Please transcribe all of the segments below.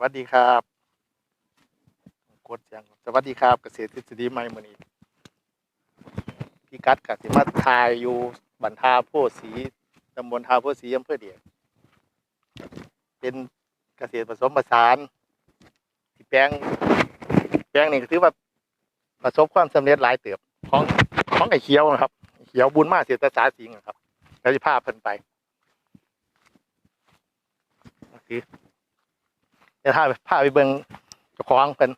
วัสดีครับกดเสียงสวัสดีครับเกษตรทฤษฎีใหม่มือนี้พี่กัดกับสิมาทายอยู่บันทาโพธิ์ศรีตำบลทาโพธิ์ศรีอำเภอเดียเป็นเกษตรผสมผสานที่แปลงแปลงนี่ก็ถือว่าประสบความสำเร็จหลายเติบของของไอ้เขียวนะครับเขียวบุญมาเสียตาสาสิงครับแล้วจะพาเพิ่นไปโอเค เดี๋ยวพาไปพาไปเบิ่งเจ้าของเพิ่น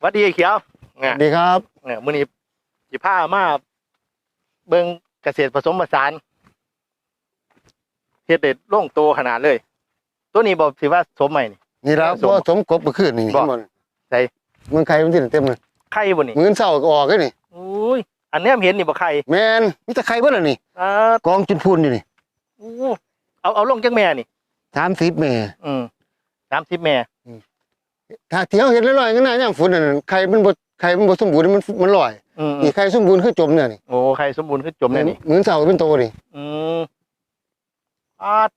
หวัดดีไอ้เขียวสวัสดีครับ เนี่ยมื้อนี้สิพามาเบิ่งเกษตรผสมผสานเฮ็ดเด็ดลงโตขนาดเลย ตัวนี้บอกสิว่าสมใหม่นี่ นี่แล้วสมว่าสมกบเมื่อคืนนี่บ่เห็นบ่ใส่ เมืองไทยมันที่เต็มเลยไข่บ่นี่มื้อเช้าก็ออกเลยนี่ อุ้ย อันเนี้ยเห็นนี่บ่ไข่แมนมีแต่ไข่เบิดแล้วนี่อ่ากองจุนพูนอยู่นี่อู้เอาเอาลงจักแม่นี่30แม่อืม30แม่ ถ้าเที่ยวเห็นลอยๆงั้นน่ะย่างฝนนั่นนะไข่มันบ่ไข่มันบ่สมบูรณ์มันมันลอยอืมนี่ไข่สมบูรณ์คือจมเนี่ยนี่โอ้ไข่สมบูรณ์คือจมแน่นี่มื้อเช้าก็เป็นโตนี่อืมอาด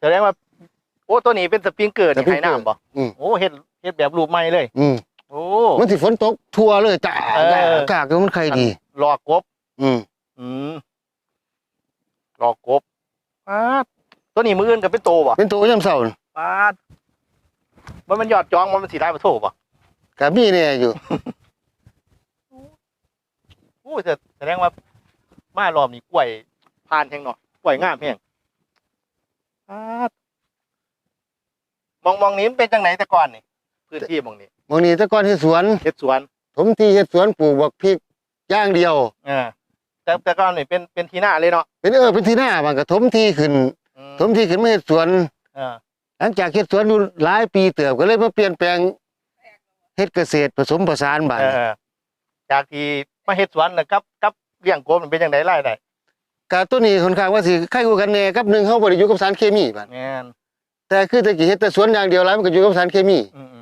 แสดงว่า โอ้ตัวนี้เป็นสปริงเกอร์นี่ให้น้ำบ่อืมโอ้เฮ็ดเฮ็ดแบบรูปใหม่เลย อืม โอ้ มันสิฝนตกทั่วเลยจ้าเอออากาศก็มันไข่ดี หลอกกบ อืมอืมหลอกกบอาดตัวนี้มืออื่นก็เป็นโตบ่เป็นโตยามเช้าน่ะอาดมันมันยอดจองมันมันสิได้บ่โทบ่ก็มีแน่อยู่โอ้แต่แสดงว่ามารอบนี้กล้วยผ่านแฮงเนาะกล้วยงามแฮงอาดมองมองนี้มันเป็นจังไหนแต่ก่อนนี่พื้นที่มองนี้ มื้อนี้แต่ก่อนเฮ็ดสวนเฮ็ดสวนผมที่เฮ็ดสวนปลูกบักพริกอย่างเดียวอ่าแต่แต่ก่อนนี่เป็นเป็นที่หน้าเลยเนาะเป็นเออเป็นที่หน้าบางก็ถมที่ขึ้นอืมถมที่ขึ้นมาเฮ็ดสวนอ่าหลังจากเฮ็ดสวนอยู่หลายปีเติบก็เลยมาเปลี่ยนแปลงเฮ็ดเกษตรผสมผสานบัดเออจากที่มาเฮ็ดสวนน่ะกับกับเลี้ยงกบมันเป็นจังได๋รายได้กะตัวนี้ค่อนข้างว่าสิใครกว่ากันแน่กับหนึ่งเฮาบ่ได้อยู่กับสารเคมีบัดแม่นแต่คือแตะกี้เฮ็ดแต่สวนอย่างเดียวหลายมันก็อยู่กับสารเคมีอื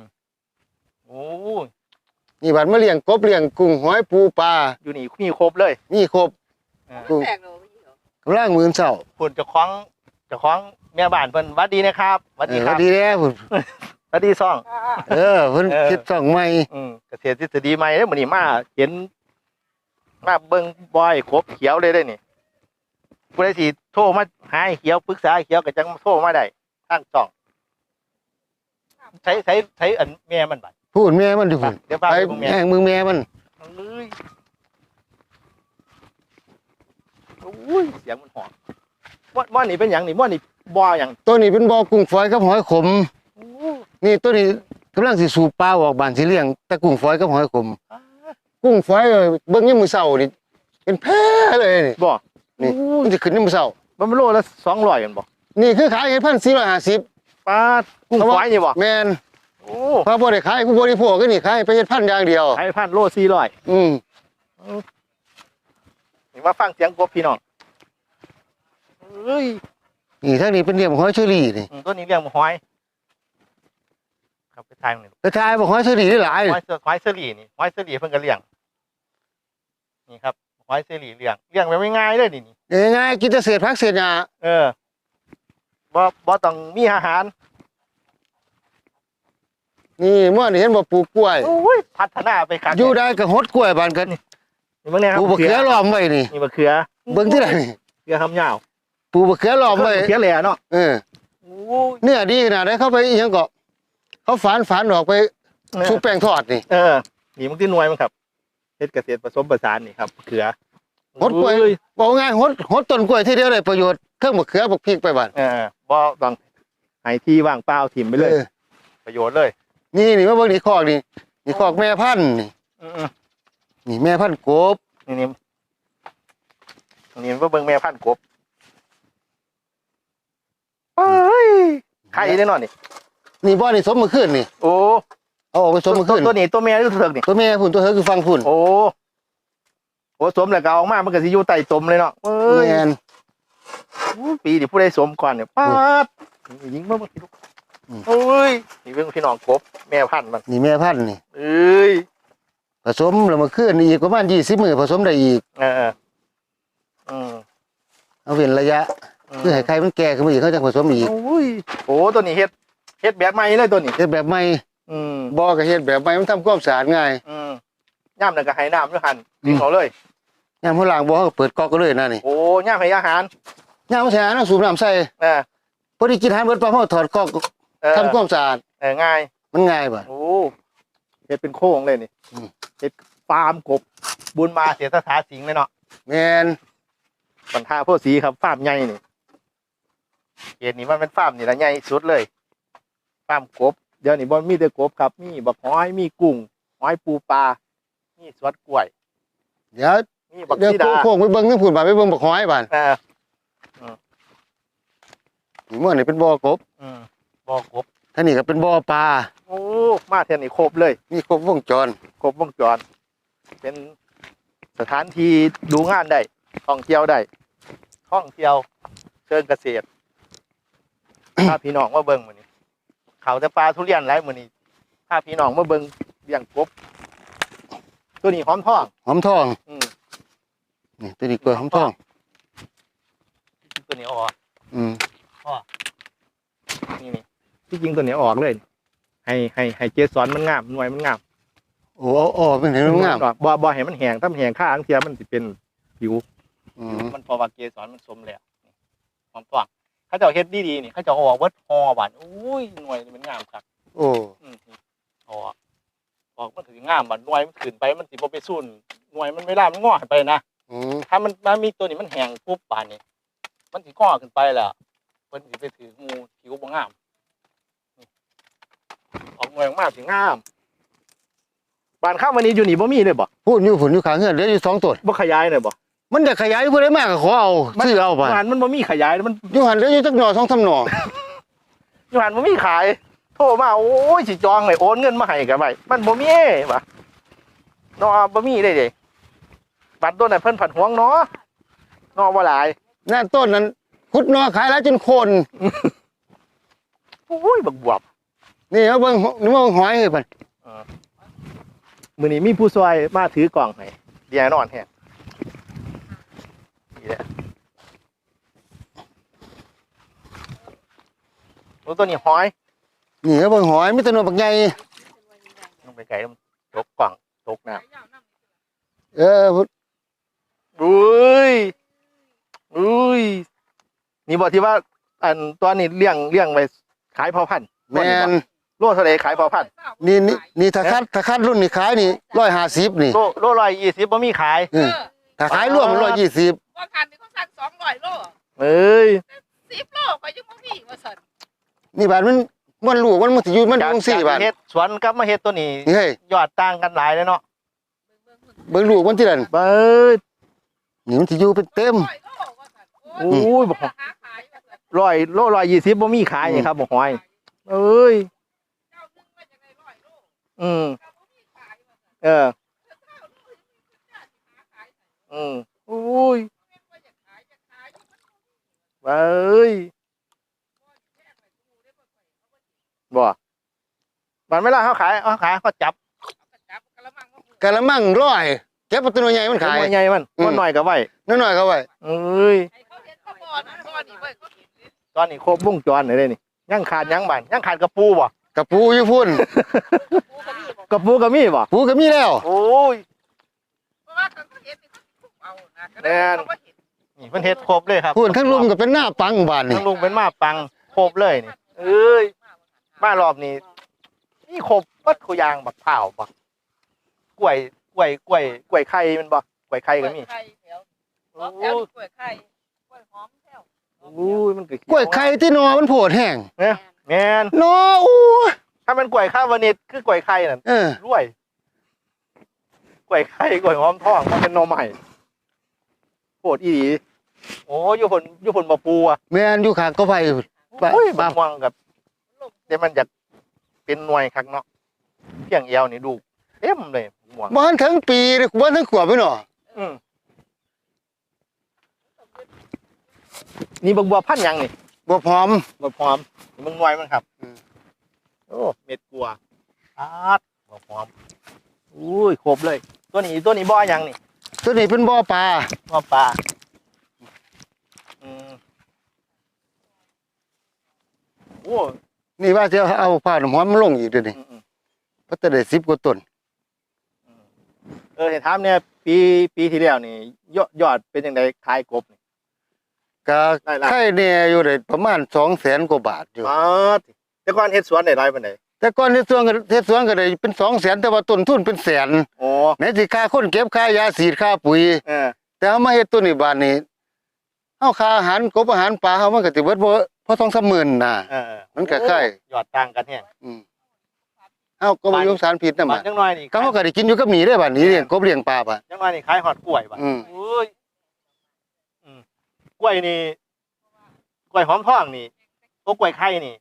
มๆ โอ้ยนี่บัดมาเลี้ยงกบเลี้ยงกุ้งหอยปูปลาอยู่นี่มีครบเลยมีครบอ่ากุ้งกำลังมื้อเช้าพุ่นเจ้าของเจ้าของแม่บ้านเพิ่นหวัดดีนะครับหวัดเอดีอคก็รับดีแล้วพุ่นหวัดดีซ่องเออเพิ่นเออ คิดช่องใหม่อืมเกษตรทฤษฎีใหม่เด้อมื้อนี้มาเห็นมาเบิ่งบอยครบเขียวเลยได้อนี่ผู้ใดสิโทรมาหาไอ้เขียวปรึกษาไอ้เขียวก็จังโทรมาได้ทางช่องใช้ใช้ใช้อันแม่มันบัด พูดแม่มันดิพุ่นเดี๋ยวพาไปไปเบิ่งแม่ แห่งมือแม่มัน เอ้ยโอ้ยเสียงมันหอนม่วนม่วนนี่เป็นหยังนี่ม่วนนี่บ่อหยังตัวนี้เป็นบ่อกุ้งฝอยกับหอยขม โอ้นี่ตัวนี้กำลังสิสูบปลาออกบ้านสิเลี้ยงแต่กุ้งฝอยกับหอยขมกุ้งฝอยเอ้ยเบิ่งยามมื้อเช้านี่เป็นแพร่เลยนี่ บ่นี่ โอ้ยมันสิขึ้นยามมื้อเช้า มันเป็นโลละสองร้อยกันบ่นี่คือขายให้พันสี่ร้อยห้าสิบปลากุ้งฝอยนี่บ่แมน โอ้เพราะบ่ได้ขายผู้บริโภคก็นี่ขายไปเฮ็ดพันธุ์อย่างเดียว ขายพันโลสี่ร้อยอืมนี่มาฟังเสียงกบพี่น้องเอ้ยนี่ทางนี้เป็นเลี้ยงหอยเชอรี่นี่อืมตัวนี้เลี้ยงหอยครับไปทางนี่กระชายบอกหอยเชอรี่ได้หลายหอยเสือหอยเสลีนี่หอยเสลีเพิ่นก็เลี้ยง นี่ครับหอยเสลีเลี้ยงเลี้ยงแบบง่ายๆเลยนี่นี่ ง่ายๆกินแต่เศษผักเศษหญ้าเออบ่บ่ต้องมีอาหาร นี่ม่วนนี่เห็นบ่ปลูกกล้วยโอ้ยพัฒนาไปครับอยู่ได้ก็หดกล้วยบานกันนี่เบิ่งเนี่ยครัปลูกบักเขือล้อมไว้นี่นี่บักเขือเบิ่งที่ไหนนี่เขือคำยาวปลูกบักเขือล้อมไว้บักเขือแหล่เนาะเออโอ้ยเนื้อดีขนาดได้เข้าไปอีหยังก็เขาฝานฝานออกไปชุบแป้งทอดนี่เออนี่มันที่หน่วยมันครับเฮ็ดเกษตรผสมผสานนี่ครับบักเขือหดกล้วยโอ้บอกง่ายหดหดต้นกล้วยทีเดียวได้ประโยชน์เทิงบักเขือบักพริกไปบ้านเออบ่ต้องให้ที่ว่างเปล่าถิ่มไปเลยเออประโยชน์เลย นี่นี่มาเบิ่งนี่คอกนี่นี่คอกแม่พันธุ์นี่อืมนี่แม่พันธุ์กบๆนี่นี่นี่มันเบิ่งแม่พันธุ์กบเอ้ยไข่แน่นอนนี่นี่บ่อนี่สมมือขึ้นนี่โอ้เอาออกไปสมมือตัวขึ้นตัวนี้ตัวแม่หรือตัวเถิกนี่ตัวแม่พุ่นตัวเธอคือฟังพุ่นโอ้โอ้สมแล้วก็เอาออกมามันก็สิอยู่ใต้ตมเลยเนาะเอ้ยแม่นอู้ปีที่ผู้ใดสมก่อนเนี่ยป๊าดยิงมาเมื่อกี้ลูก โอ้ยนี่เป็นพี่น้องกบแม่พันธุ์มันนี่แม่พันธุ์นี่เอ้ยผสมแล้วมาขึ้นอีกประมาณ20มื้อผสมได้อีกเออเอออืมเอาเว้นระยะเพื่อให้ไข่มันแก่ขึ้นมาอีกเขาจะผสมอีกโอ้ยโอ้ตัวนี้เฮ็ดเฮ็ดแบบใหม่เลยตัวนี้เฮ็ดแบบใหม่อืมบ่ก็เฮ็ดแบบใหม่มันทำความสะอาดง่ายอืมย่ามนั่นก็ให้น้ำด้วยหันอืมเอาเลยยามเฮาล้างบ่เขาก็เปิดก๊อกก็เลยนะนี่โอ้ย่ามให้อาหารยามมันแช่น้ำสูบน้ำใส่เออพอดีกินอาหารเบิดปั๊บเฮาถอดก๊อก เออ ทำความสะอาดเออง่าย มันง่ายบ่โอ้เฮ็ดเป็นโค้งเลยนี่อืมเฮ็ดฟาร์มกบ บุญมาเสียสถาสิงห์เลยเนาะแม่นบรรทาโพธิ์ศรีครับฟาร์มใหญ่นี่เขตนี้มันเป็นฟาร์มนี่ละใหญ่สุดเลยฟาร์มกบ เดี๋ยวนี้บ่มีแต่กบครับ มีบักหอยมีกุ้งหอยปูปลามีสวนกล้วย เดี๋ยวมีบักเดี๋ยวซีดาโค้งไปเบิ่งทั้งพุ่นบาดไปเบิ่งบักหอยบาดเออ นี่มื้อนี่เป็นบ่อกบอืม บ่อกบท่างนี้ก็เป็นบ่อปลาโอ้มาเท่านี้ครบเลยมีครบวงจรครบวงจร เป็นสถานที่ดูงานได้ท่องเที่ยวได้ท่องเที่ยว เชิงเกษตร ถ้าพี่น้องมาเบิ่งมื้อนี้ เขาจะปลาทุเรียนไรมื้อนี้ถ้าพี่น้องมาเบิ่งเลี้ยงกบตัวนี้หอมทอง หอมทองอืมนี่ตัวนี้กล้วยหอมทอง ตัวนี้ออกอืมนี่นี่ ที่จริงตัวนี้ออกเลย ให้ให้ให้เจสอนมันงามหน่วยมันงามโอ้เอาออกเป็นเห็นงามออกบ่บ่ให้มันแห้งถ้ามันแห้งข้างเทียมันสิเป็นผิวอืมมันพอว่าเกสรมันสมแล้วนี่หอมตวงเขาเจ้าเฮ็ดดีๆนี่เขาเจ้าเอาออกเบิดฮอบานอุ้ยหน่วยนี่มันงามครับโอ้อืมออกออกมันถืองามบานหน่วยมันขึ้นไปมันสิบ่ไปสู้นหน่วยมันเวลามันงอขึ้นไปนะอืมถ้ามันมันมีตัวนี้มันแห้งปุ๊บบานนี้มันสิงอขึ้นไปแล้วเพิ่นสิไปถืองูผิวบ่งามนี่ ออกหน่วยออกมาสิงามบานข้าววันนี้อยู่นี่บ่มีเลยบ่พูดอยู่ผลอยู่ข้างเฮือนเหลืออยู่สองต้นบ่ขยายเลยบ่มันจะขยายเพื่อได้มากก็ขอเอาซื้อเอาไปบานมันบ่มีขยายมันอยู่หันเหลืออยู่จักหน่อสองสามหน่ออยู่หันบ่มีขาย โทรมาโอ้ยสิจองเลยโอนเงินมาให้กันไว้มันบ่มีว่ะเนาะบ่มีได้เด้บัตรต้นน่ะเพิ่นผัดหวงเนาะเนาะบ่หลายนั่นต้นนั้นขุดหน่อขายแล้วจนโคนโอ้ยบักบวบ นี่เอาเบิ่งนึกว่าหอยเฮ้ยเพิ่นมื้อนี้มีผู้ช่วยมาถือกล่องให้เดียนอนแฮะนี่แหละโอ้ตัวนี้หอยนี่เอาเบิ่งหอยมีแต่หน่อบักใหญ่ลงไปไกลมันตกกล่องตกน้ำเอออุ้ยอุ้ยนี่บอกที่ว่า อันตัวนี้เลี้ยงเลี้ยงไว้ขายเผาพันธุ์แม่น โลเท่าไรขายเผาพันธุ์นี่นี่นี่ถ้าคัดถ้าคัดรุ่นนี่ขายนี่150นี่โลโลร้อยยี่สิบบ่มีขายเออถ้าขายรวมมัน120ว่าคันนี่เขาสั่งสองร้อยโลเอ้ยสิบโลก็ยังไม่มีว่าสันนี่บาดมันมันลูกมันมันสิอยู่มันอจากยู่จังซี่จากบาดเฮ็ดสวนกับมาเฮ็ดตัวนี้นี่เฮ้ยยอดต่างกันหลายเลยเนาะเบิ่งลูกมันที่นั่นเบิดนี่มันสิอยู่เป็นเต็มร้อยโลว่าสันโอ้ยบอกราคาขายว่าสันร้อยโลร้อยยี่สิบบ่มีขายนี่ครับบอกหอยเอ้ย เจ้านึงว่าจะได้ร้อยโล อืมเจ้าบ่มีขายว่าสันเออเจ้าโลยังมีเจ้าที่หาขายอืมอุ้ยแม่นว่าอยากขายอยากขายอยู่มันเอ้ยแพงไปดูได้บ่ค่อยเขาบ่บ่มันไม่ล่ะเขาขายเขาขายเขาจับเอากระจับกระมังมาพูดกะละมังร้อยเก็บเอาตัวใหญ่มันขายตัวใหญ่มันอืมมันน้อยก็ไว้น้อยๆก็ไว้เอ้ยให้เขาเห็นเขาบ่อนะบ่อนี่เว้ยเขาเห็นเลยตอนนี้ครบวงจรเลยนี่ยังขาดยังบันยังขาดกระปูบ่ กระปูอยู่พุ่นกูก็มีบอกกระปูก็มีบ่ปูก็มีแล้ว โอ้ยเพราะว่าเขาเห็นนี่เขาทุบเอานะก็แม่ได้นเขาบ่เห็นนี่มันเฮ็ดครบเลยครับพุ่นทั้งลุมก็เป็นหน้าปังบานนี่ทั้งลุงเป็นมาปังครบเลยนี่ เอ้ย มารอบนี้นี่ครบวัดขุยางบักเผาวบักกล้วยกล้วยกล้วยกล้วยไข่มันบ่กล้วยไข่ก็มีไข่แถวโอ้แถวยนี่กล้วยไข่กล้วยหอมแถวโอ้ยมันก็เขีกล้วยไข่ที่หนอมันโผดแห้ง แม่นหนออู้ถ้ามันกล้วยข้าววานิชคือกล้วยไข่นั่นเออรวยกล้วยไข่กล้วยหอมทองมันเป็นหนอใหม่โคตรอีหลีโอ้ยอยู่ผลอยู่ผลมาปูอะแม่นอยู่ขางก็ไปไปโอ้ยมาบางวังกับเดี๋ยวมันจะเป็นหน่วยคักเนาะเพียงเอวนี่ดูเต็มเลยม่วงบ้านทั้งปีเลยบ้านทั้งขวบไปหนออืมนี่บักบัวพันธุ์หยังนี่ บ่พร้อม บ่พร้อมมึงน้อมั้งครับโอ้เม็ดกลัวอาร์ดบ่พร้อมอุ้ยครบเลย ตัวนี้ตัวนี้บ่อยังนี่ตัวนี้เป็นบ่อปลาบ่อปลาอืมโอ้นี่ว่าจะเอาผ้าหนุ่มหอมมาลงอีกเดี๋ยวนี้อืมอืมพัฒนาได้สิบกว่าต้นเออเห็นท้ามเนี่ยปีปีที่แล้วนี่ยอดยอดเป็นยังไงขายกบนี่ ก็ได้ละไข่เนี่ยอยู่ได้ประมาณ200,000กว่าบาทอยู่อ๋อแต่ก่อนเฮ็ดสวนได้หลายปานใดแต่ก่อนเฮ็ดสวนก็เฮ็ดสวนก็ได้เป็น200,000แต่ว่าต้นทุนเป็นแสนโอ้แม้สิค่าคนเก็บค่ายาฉีดค่าปุ๋ยเออแต่เอามาเฮ็ดตัวนี้บาดนี้เฮาค่าอาหารกบอาหารปลาเฮามันก็สิเบิดบ่พอ2 3หมื่นน่ะเออเออมันก็ใกล้ยอดต่างกันแฮงอืมเฮาก็บ่อยู่สารพิษนำบาบัทดจังน้อยนี่ก็เฮาก็ได้กินอยู่กับหนีได้บัดนี้เลี้ยงกบเลี้ยงปลาบัดจังน้อยนี่ขายฮอดกล้วยบาทอืมโอ้ยอืม กล้วยนี่กล้วยหอมทองนี่โอ้กล้วยไข่นี่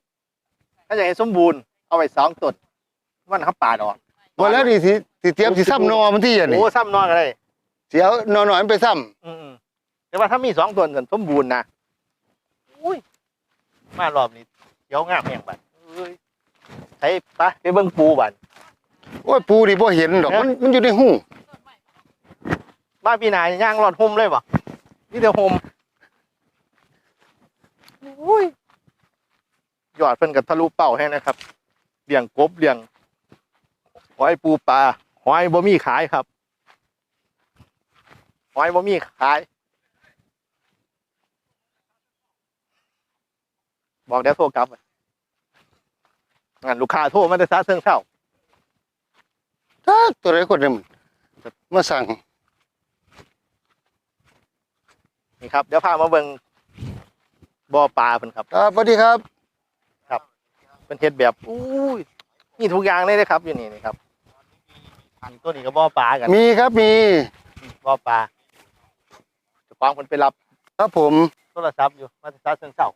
ถ้าอยากให้สมบูรณ์เอาไว้สองต้นมันเขาปาดออกบ่แล้วนี่สิสิเตรียมสิซ้ำนอมันที่อะนี่โอ้ซ้ำนอนกันเลยสิเอานอหน่อยมันไปซ้ำอืมๆแต่ว่าถ้ามีสองต้นกันสมบูรณ์นะอุ้ยมารอบนี้เดี๋ยวงามแห่งบัดเอ้ยใช้ปะไปเบิ่งปูบัดโอ้ยปูนี่บ่เห็นดอกเอ๊ะมันมันอยู่ในหูบ้านพี่นายย่างรอดห่มเลยบ่นี่เดี๋ยวห่ม อุ้ยยอดเพิ่นกับทะลุเป้าให้นะครับเลี้ยงกบเลี้ยงหอยปูปลาหอยบ่มีขายครับหอยบ่มีขาย บอกเดี๋ยวโทรกลับงั้นลูกค้าโทรมาแต่ซาเชิงเท่าถ้าตัวใดคนนึงมาสั่งนี่ครับ เดี๋ยวพามาเบิ่ง บ่อปลาเพิ่นครับ ครับสวัสดีครับเป็นเฮ็ดแบบอุ้ยมีทุกอย่างเลยนะครับ อยู่นี่นี่ครับนี่ตัวนี้ก็บ่อปลากันมีครับมีบ่อปลาเจะฟังคนไปรับครับผมโทรศัพท์อยู่มาจากเชิงเศร้า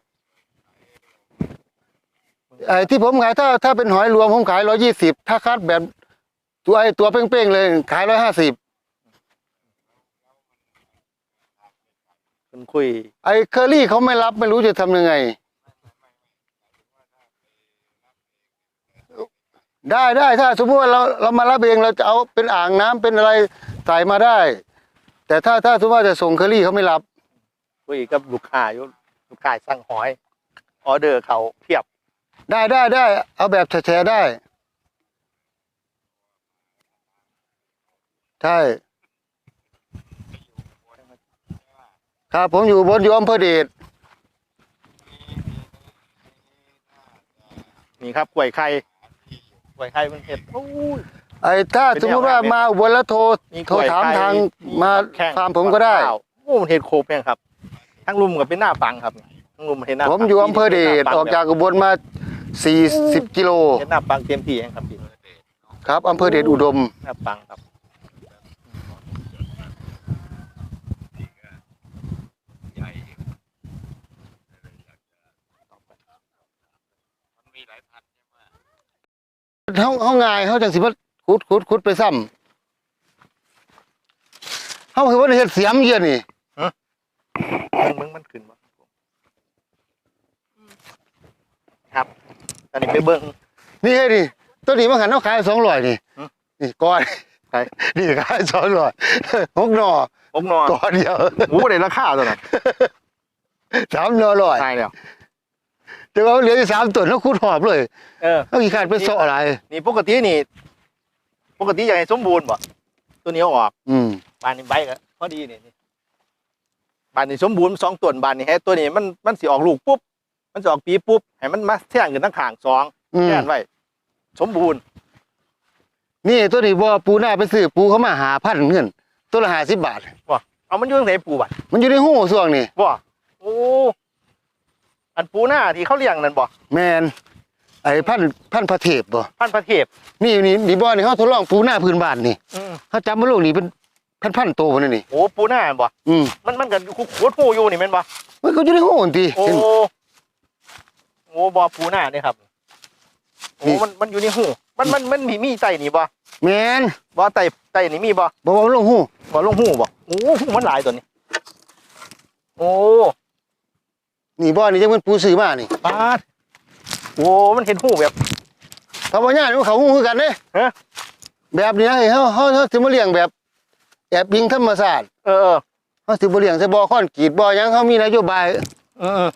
ไอ้ที่ผมขายถ้าถ้าเป็นหอยรวมผมขาย120ถ้าคัดแบบตัวไอ้ตัวเป้งๆเลยขาย150 คุณคุย ไอ้เคอรี่เขาไม่รับไม่รู้จะทำยังไง ได้ได้ถ้าสมมติว่าเราเรามารับเองเราจะเอาเป็นอ่างน้ำเป็นอะไรใส่มาได้ แต่ถ้าถ้าสมมติว่าจะส่งเคอรี่เขาไม่รับ คุยกับลูกค้าอยู่ลูกค้าสั่งหอย ออเดอร์เขาเพียบได้ได้ได้เอาแบบแชร์ๆได้ ใช่ ครับผมอยู่บนอยู่อำเภอเดชนี่ครับกล้วยไข่กล้วยไข่มันเฮ็ดอู้ย ไอ้ถ้าเป็นสมมติว่ามาอุบนแล้วโทรมีโทรถามกล้วยไข่ทางมีมาแข้ง ฟาร์มผมก็ได้ ข้าวโอ้มันเฮ็ดโคบเนี่ยครับ ทั้งลุมกับเป็นหน้าปังครับทั้งลุมเฮ็ดหน้าผมปังอยู่อำเภอเดชออกจากอุบลมา 40 กิโลเฮ็ดหน้าปังเต็มที่เองครับพี่ครับอำเภอเดชอุดมหน้าปังครับ เฮาเฮาง่ายเฮาจังสิมาขุดขุดขุดไปซ้ำเฮาคือว่าเฮ็ดเสียมเยี่ยนี่มึงมึงมันขึ้นบ่ครับ ตอนนี้ไปเบิ่ง นี่ไงนี่ตัวนี้มันหันเฮาขาย200นี่หือนี่ก้อนใช่นี่ขาย200หกหน่อผมนอนก้อนเดียวโอ้ได้ราคาตัวนั้น สามหน่อร้อยใช่แล้ว แต่ว่าเหลืออยู่สามต้นเฮาขุดหอบเลยเออเฮาขี้ขาดไปเซาะอะไร นี่ปกตินี่ ปกติอยากให้สมบูรณ์บ่ตัวนี้เอาออกอืมบานนี้ใบก็พอดีนี่นี่บานนี้สมบูรณ์สองต้นบานนี้ให้ตัวนี้มันมันสิออกลูกปุ๊บมันจะออกปีปุ๊บให้มันมาแท่งกันทั้งข้างสองอืมแท่นไว้สมบูรณ์นี่ตัวนี้บ่ปูหน้าไปซื้อปูเขามาหาพันเงินตัวละ50บาท เอามันอยู่ตรงไหนปูบัดมันอยู่ในหูส่วงนี่บ่โอ้ อันปูหน้าที่เขาเลี้ยงนั่นบ่แมนไอ้พันพันพระเทพบ่พันธุ์ประเทศนี่นี่นี่บ่นี่เขาทดลองปูหน้าพื้นบ้านนี่อืมเขาจับมาลูกนี่เป็นพันพันๆตัวพุ่นนี่ โอ้ปูหน้าบ่อืมมันมันก็ขวดหูอยู่นี่แม่นบ่มันก็อยู่ในหูนี่โอ้เห็น โอ้บ่ปูหน้าเนี่ยครับโอ้นี่ มันมันอยู่ในหูมันมันมันมีมีไตนี่บ่แมนบ่ไตไตนี่มีบ่บ่ว่ามันลงหูบ่ลงหูบ่โอ้หูมันหลายตัวนี้ โอ้ นี่บ่นี่จังมันปูซื้อมานี่ปาดโอ้มันเห็นหูแบบถ้าบ่ย่านมันเขาหูคือกันเด้ฮะแบบนี้ให้เฮาเฮาเฮาสิมาเลี้ยงแบบแอบยิงธรรมชาติเออเออเฮาสิบ่เลี้ยงใส่บ่อคอนกรีตบ่อหยังเฮามีนโยบายเออเออ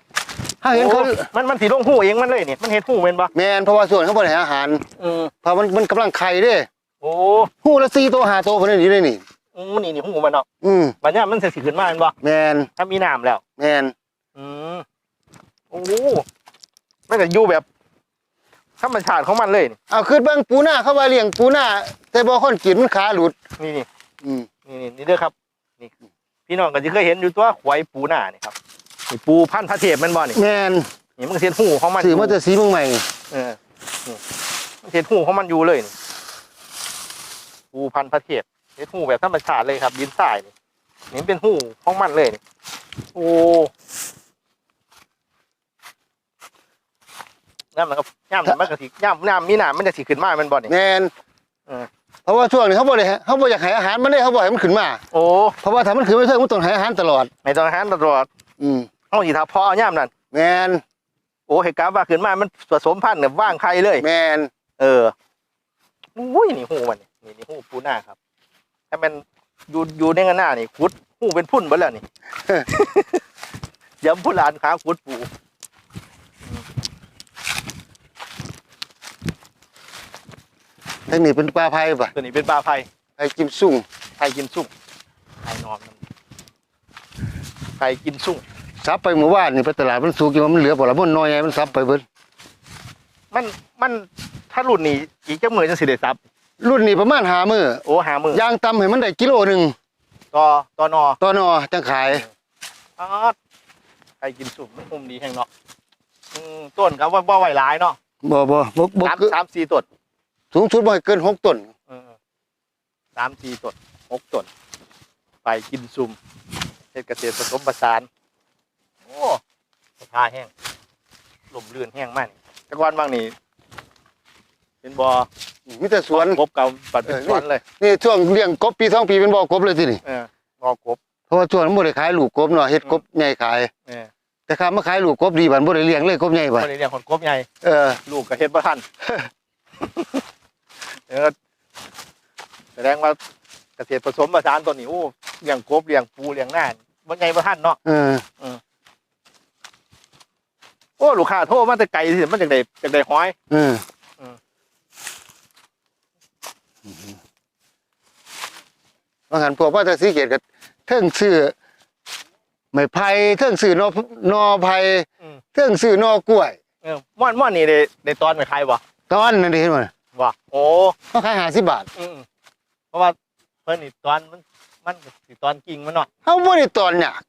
ถ้าเห็นเขาโอ้มันมันสีลงหูเองมันเลยนี่มันเห็นหูเป็นปะแม่นเพราะว่าส่วนเขาบ่ได้ให้อาหารอืมเพราะมันมันกำลังไข่เด้โอ้หูละ4ตัว5ตัวเพิ่นนี่เลยนี่อืมนี่นี่หูมันเนาะอืมบัดเนี้ยมันเสียขึ้นมาเป็นปะแม่นถ้ามีน้ำแล้วแม่น อืมโอ้มันก็อยู่แบบธรรมชาติของมันเลยนี่เอาขึ้นเบิ่งปูนาเขาว่าเลี้ยงปูนาแต่บ่คนกินมันขาหลุด นี่นี่ อืมนี่นี่นี่เด้อครับ นี่พี่น้องก็จะเคยเห็นอยู่ตัวควายปูหน้านี่ครับนี่ปูพันธุ์พระเทพแมันบ่นี่แม่นนี่มันก็เห็นหูของมันซื้อมาแต่สีเมืองใหม่เออนี่มันเห็นหูของมันอยู่เลยนี่ปูพันธุ์พระเทพเห็นหูแบบธรรมชาติเลยครับดินทรายนี่นี่เป็นหูของมันเลยนี่โอ้ น้ำมันก็ย่ำมันก็สิย่ำน้ำมีน้ำมันจะสิขึ้นมาแมันบ่นี่แม่นเออเพราะว่าช่วงนี้เขาบ่ได้ให้เขาบ่อยากให้อาหารมันได้เขาบ่ให้มันขึ้นมา โอ้เพราะว่าถ้ามันขึ้นไม่เทิงมันต้องให้อาหารตลอดไม่ต้องหันตลอด อืมเอาสิถ้าพอเอาย่ำนั่นแม่นโอ้เหตุการณ์ว่าขึ้นมามันผสมพันธุ์กับว่างไข่เลย แม่นเอออุ้ยนี่หูมันนี่นี่หูปูหน้าครับถ้ามันอยู่อยู่ในกันหน้านี่คุดหูเป็นพุ่นเบิดแล้วนี่ย้ำพุ่นหลานขาคุดปู ทางนี้เป็นปลาไผ่ป่ะตัวนี้เป็นปลาไผ่ไผ่กิมซุ่งไผ่กินสุ่งไผ่นอนมันไผ่กินสุ่งซับไปเมื่อวานนี่ไปตลาดมันสูงกินว่ามันเหลือบ่ละมันน้อยไงมันซับไปเบิดมันมันถ้ารุ่นนี้อีกจักมือจะสิเดซับ รุ่นนี้ประมาณหามือโอ้หามือยางตำให้มันได้กิโลหนึ่งต่อต่อนอต่อนอจังขายออดไผ่กินสุ่งมันอุ้มดีแห่งเนาะอืมต้นครับว่าว่าไหวหลายเนาะบ่บ่บ่บ่สามเกินสามสี่ต้น สูงสุดบ่ให้เกินหกต้นเออสามสี่ต้นหกต้นไปกินซุ่มเทศเกษตรผสมผสาน โอ้สภาแห้งลมเลื่อนแห้งมากนี่แต่ก่อนบางนี่เป็นบ่อมีแต่สวนกบเก่าปัดเป็นเออสวนเลย นี่ช่วงเลี้ยงกบปีสองปีเป็นบ่อกบเลยทีนี่เออบ่อกบเพราะว่าช่วงนั้นบ่ได้ขายลูกกบเนาะเฮ็ดกบใหญ่ขายเออแต่ข้ามาขายลูกกบดีบัดบ่ได้เลี้ยงเลยกบใหญ่บัดคนเลี้ยงคนกบใหญ่เออลูกก็เฮ็ดบ่ทัน เออแสดงว่าเกษตรผสมผสานตัวนี้โอ้เลี้ยงกบเลี้ยงปูเลี้ยงหน้าบ่ใหญ่บ่ทันเนาะเออโอ้ลูกค้าโทรมาแต่ไกลสิมันจากไดจากไดห้อยเอออืมว่างั้นพวกว่าแต่สีเกตก็เทิงซื้อไม้ไผ่เทิงซื้อนอนอไผ่อืมเทิงซื้อนอกล้วยเออม่อนม่อนนี่ได้ได้ตอนไปขายบ่ตอนนั่นดิเห็นบ่ บ่โอ้เขาขาย50บาทอืมเพราะว่าเพิ่นนี่ตอนมันมันก็สิตอนกิ่งมันเนาะเฮาบ่ได้ตอนหยาก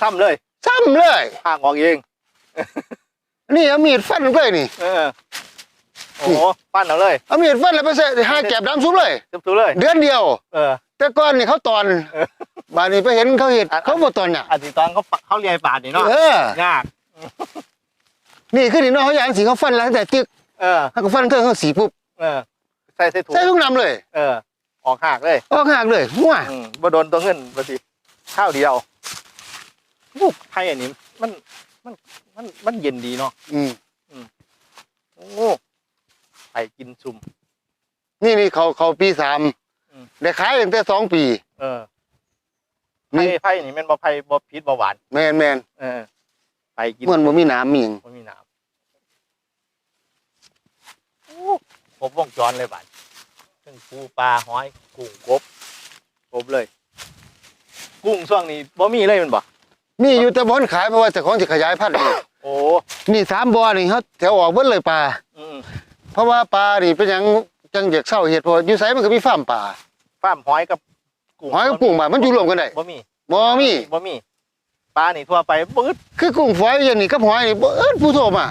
ซ้ำเลยซ้ำเลยพากออกเองนี่เอามีดฟันเลยนี่เออโอ้โหปั้นเอาเลยเอามีดฟันแล้วไปใส่หาแก็บน้ำซุปเลยซุบตัวเลย เดือนเดียว เออ แต่ก่อนนี่เขาตอนเออบาดนี้ไปเห็นเขาเห็ดอันเขาบ่ตอนหยากอันที่ตอนเขาปะเขาเรียนปาดนี่เนาะเออยากนี่คือนี่เนาะเขาอย่างสีเขาฟันแล้วแต่ตึก เออเขาก็ฟันเทิงเขาสีปุ๊บเออใส่ใส่ถุงใส่ทุกน้ำเลย เออ ออกหากเลยออกหากเลยมั่วอืมบ่โดนตัวเงินบ่สิข้าวเดียวลูกไผ่อันนี้มันมันมันมันเย็นดีเนาะอืมโอ้ไผ่กินซุ่ม นี่นี่เขาเขาปีสามอืม ได้ขายตั้งแต่สองปี เออนี่ ไผ่ไผ่นี่แม่นบ่ไผ่บ่พิษบ่หวาน แมนแมนเออไผ่กินเหมือนบ่มีน้ำมีหยังบ่มีน้ำโอ้ ครบวงจรเลยบาดทั้งปูปลาหอยกุ้งกบครบเลย กุ้งช่วงนี้บ่มีเลยแมันบ่มีอยู่แต่บ่อนขายเพราะว่าเจ้าของจะขยายพันธุ์ โอ้นี่สามบ่อนี่เขาแถวออกเบิดเลยปลา อืมเพราะว่าปลานี่เป็นหยังจังอยากเศร้าเห็ดเพราะอยู่ไสมันก็มีฟาร์มปลาฟาร์มหอยกับกุ้งหอยกับกุ้งบ่ามันอยู่รวมกันได้บ่มีบ่มีบ่มีปลานี่ทั่วไปบึดคือกุ้งฝอยอย่างนี้กับหอยนี่บ่เอิ้นผู้โทรมา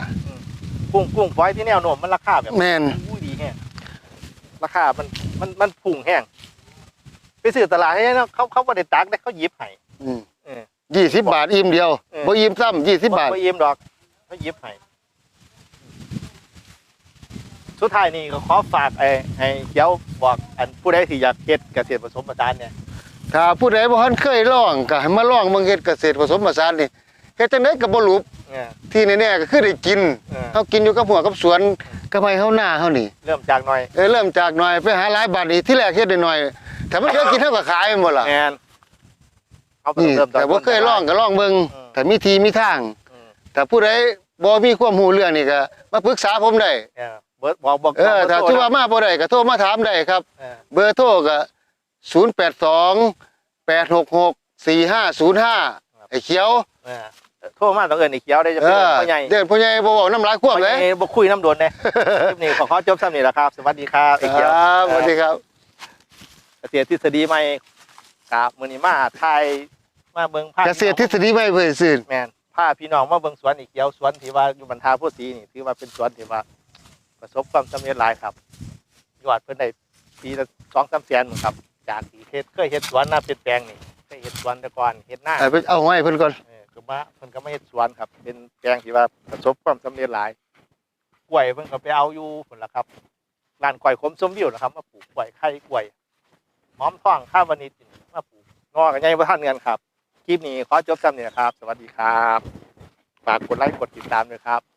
กุ้งกุ้งฝอยที่แนวโน้มมันราคาแบบแม่นอุ้ยดีแฮงราคามันมันมันพุ่งแห้งไปซื้อตลาดให้เนาะเขาเขาบ่ได้ตักได้เขาหยิบให้อืมเออยี่สิบบาทอิ่มเดียวเออ บ่อิ่มซ้ำยี่สิบบาท บ่อิ่มดอกเขาหยิบให้สุดท้ายนี่ก็ขอฝากไอ้ไอ้เดี๋ยวบอกอันผู้ใดที่อยากเฮ็ดเกษตรผสมผสานเนี่ย ถ้าผู้ใดบ่ทันเคยลองก็ให้มาลองเบิ่งเฮ็ดเกษตรผสมผสานนี่เฮ็ดจังได๋ก็บ่หลุบเนี่ย ที่แน่ๆก็คือได้กินเออเฮากินอยู่กับหัวกับสวนกับไผเฮาหน้าเฮานี่ เริ่มจากหน่อยเออเริ่มจากหน่อยไปหาหลายบาทนี่ที่แรกเฮ็ดได้หน่อยถ้ามันเหลือกินเฮาก็ขายแม่นบ่ล่ะแมนเอาไปนี่เริ่มจากแต่บ่เคยลองก็ลองเบิ่งอืมถ้ามีทีมีทางอืมถ้าผู้ใดบ่มีความรู้เรื่องนี่ก็มาปรึกษาผมได้เออเบิร์ดบอกบอกเออถ้าบร์ถือโทรว่ามาบ่ได้ก็โทรมาถามได้ครับเออเบอร์โทรก็082 866 4505ไอ้เขียวเออ โทรมาต้องเอิ้นไอ้เขียวได้จะเอเป็นอพ่อใหญ่เดินพ่อใหญ่บ่เว้าน้ำลายควบเลยพ่อใหญ่บ่คุยน้ำโดนเลยคลิปนี้ขอขอจบซ้ำนี่แหละครับ สวัสดีครับไอ้คเขียวรับสวัสดีครับเกษตรทฤษฎีใหม่ครับมื้อนี้มาถ่ายมาเบิ่งภาพเกษตรทฤษฎีใหม่เพิ่นซื่นแม่นพาพี่น้องมาเบิ่งสวนอีกเขียวสวนที่ว่าอยู่บรรทาผู้ศรีนี่ถือว่าเป็นสวนที่ว่า ประสบความสำเร็จหลายครับยอดเพิ่นได้ปีละ2-3แสนหมั้งครับ จากที่เฮ็ดเคยเฮ็ดสวนนาเป็นแปลงนี่เคยเฮ็ดสวนแต่ก่อนเฮ็ดหน้าๆให้เพิ่นเอาให้เพิ่นก่อน เออคือว่าเพิ่นก็มาเฮ็ดสวนครับ เป็นแปลงที่ว่าประสบความสำเร็จหลายกล้วยเพิ่นก็ไปเอาอยู่พุ่นล่ะครับร้านกล้วยขมสมวิวนะครับมาปลูกกล้วยไข่กล้วยหอมทองข้าววานิชมาปลูกงอกันใหญ่บ่ทันเงินครับคลิปนี้ขอจบจำเนี่นะครับ สวัสดีครับ ฝากกดไลค์กดติดตามด้วยครับ